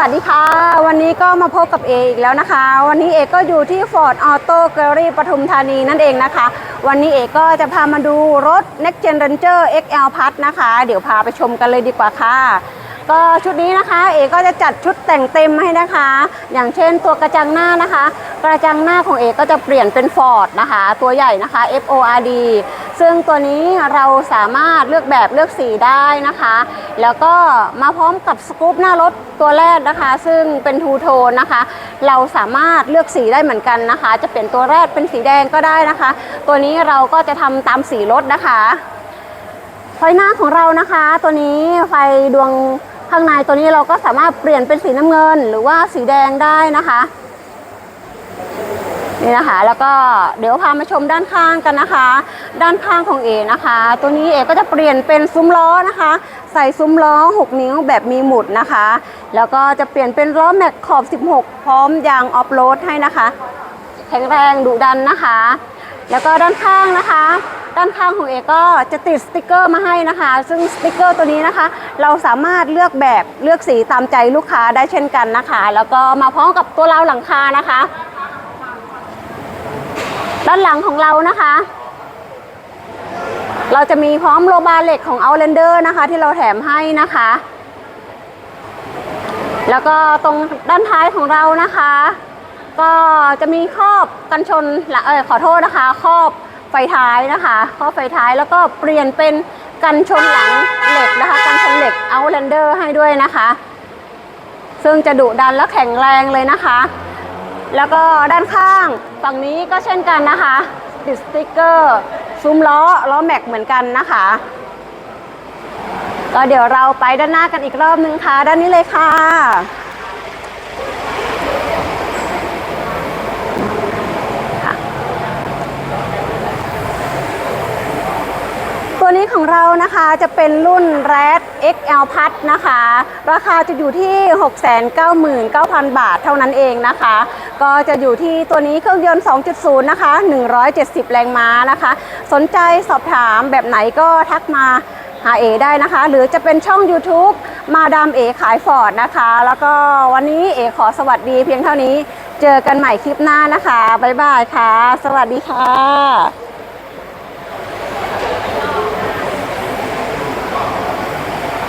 วัสดีค่ะ วันนี้ก็มาพบกับเออีกแล้วนะคะ วันนี้เอก็อยู่ที่ Ford Auto Gallery ปทุมธานีนั่นเองนะคะ วันนี้เอก็จะพามาดูรถ Next Gen Ranger XL Plus นะคะ เดี๋ยวพาไปชมกันเลยดีกว่าค่ะ ก็ชุดนี้นะคะเอก็จะจัดชุดแต่งเต็มให้นะคะ อย่างเช่นตัวกระจังหน้านะคะ กระจังหน้าของเอก็จะเปลี่ยนเป็น Ford นะคะ ตัวใหญ่นะคะ FORD ซึ่งตัวนี้เราสามารถเลือกแบบเลือกสีได้นะคะ แล้วก็มาพร้อมกับสกู๊ปหน้ารถตัวแรกนะคะ ซึ่งเป็นทูโทนนะคะ เราสามารถเลือกสีได้เหมือนกันนะคะ จะเปลี่ยนตัวแรกเป็นสีแดงก็ได้นะคะ ตัวนี้เราก็จะทำตามสีรถนะคะไฟหน้าของเรานะคะ ตัวนี้ไฟดวงข้างในตัวนี้เราก็สามารถเปลี่ยนเป็นสีน้ำเงิน หรือว่าสีแดงได้นะคะ นี่นะคะ แล้วก็เดี๋ยวพามาชมด้านข้างกันนะคะ ด้านข้างของเอนะคะ ตัวนี้เอก็จะเปลี่ยนเป็นซุ้มล้อนะคะ ใส่ซุ้มล้อ 6 นิ้วแบบมีหมุดนะคะ แล้วก็จะเปลี่ยนเป็นล้อแม็กขอบ 16 พร้อมยางออฟโรดให้นะคะ แข็งแรงดุดันนะคะ แล้วก็ด้านข้างนะคะด้านข้างของเอก็จะติดสติกเกอร์มาให้นะคะ ซึ่งสติกเกอร์ตัวนี้นะคะ เราสามารถเลือกแบบเลือกสีตามใจลูกค้าได้เช่นกันนะคะ แล้วก็มาพร้อมกับตัวราวหลังคานะคะ ด้านหลังของเรานะคะ เราจะมีพร้อมโลบาเหล็กของ Outlander นะคะ ที่เราแถมให้นะคะ แล้วก็ตรงด้านท้ายของเรานะคะ ก็จะมีครอบกันชนเออขอโทษนะคะ ครอบไฟท้ายนะคะครอบไฟท้ายแล้วก็เปลี่ยนเป็นกันชนหลังเหล็กนะคะ กันชนเหล็ก Outlander ให้ด้วยนะคะ ซึ่งจะดุดันและแข็งแรงเลยนะคะ แล้วก็ด้านข้างฝั่งนี้ก็เช่นกันนะคะ ติดสติกเกอร์ซุ้มล้อล้อแม็กเหมือนกันนะคะ ก็เดี๋ยวเราไปด้านหน้ากันอีกรอบนึงค่ะ ด้านนี้เลยค่ะตัวนี้ของเรานะคะจะเป็นรุ่น Red XL Plus นะคะ ราคาจะอยู่ที่ 699,000 บาทเท่านั้นเองนะคะ ก็จะอยู่ที่ตัวนี้เครื่องยนต์ 2.0 นะคะ 170 แรงม้านะคะ สนใจสอบถามแบบไหนก็ทักมาหาเอได้นะคะ หรือจะเป็นช่อง YouTube มาดามเอขายฟอร์ดนะคะ แล้วก็วันนี้เอขอสวัสดีเพียงเท่านี้ เจอกันใหม่คลิปหน้านะคะ บ๊ายบายค่ะ สวัสดีค่ะ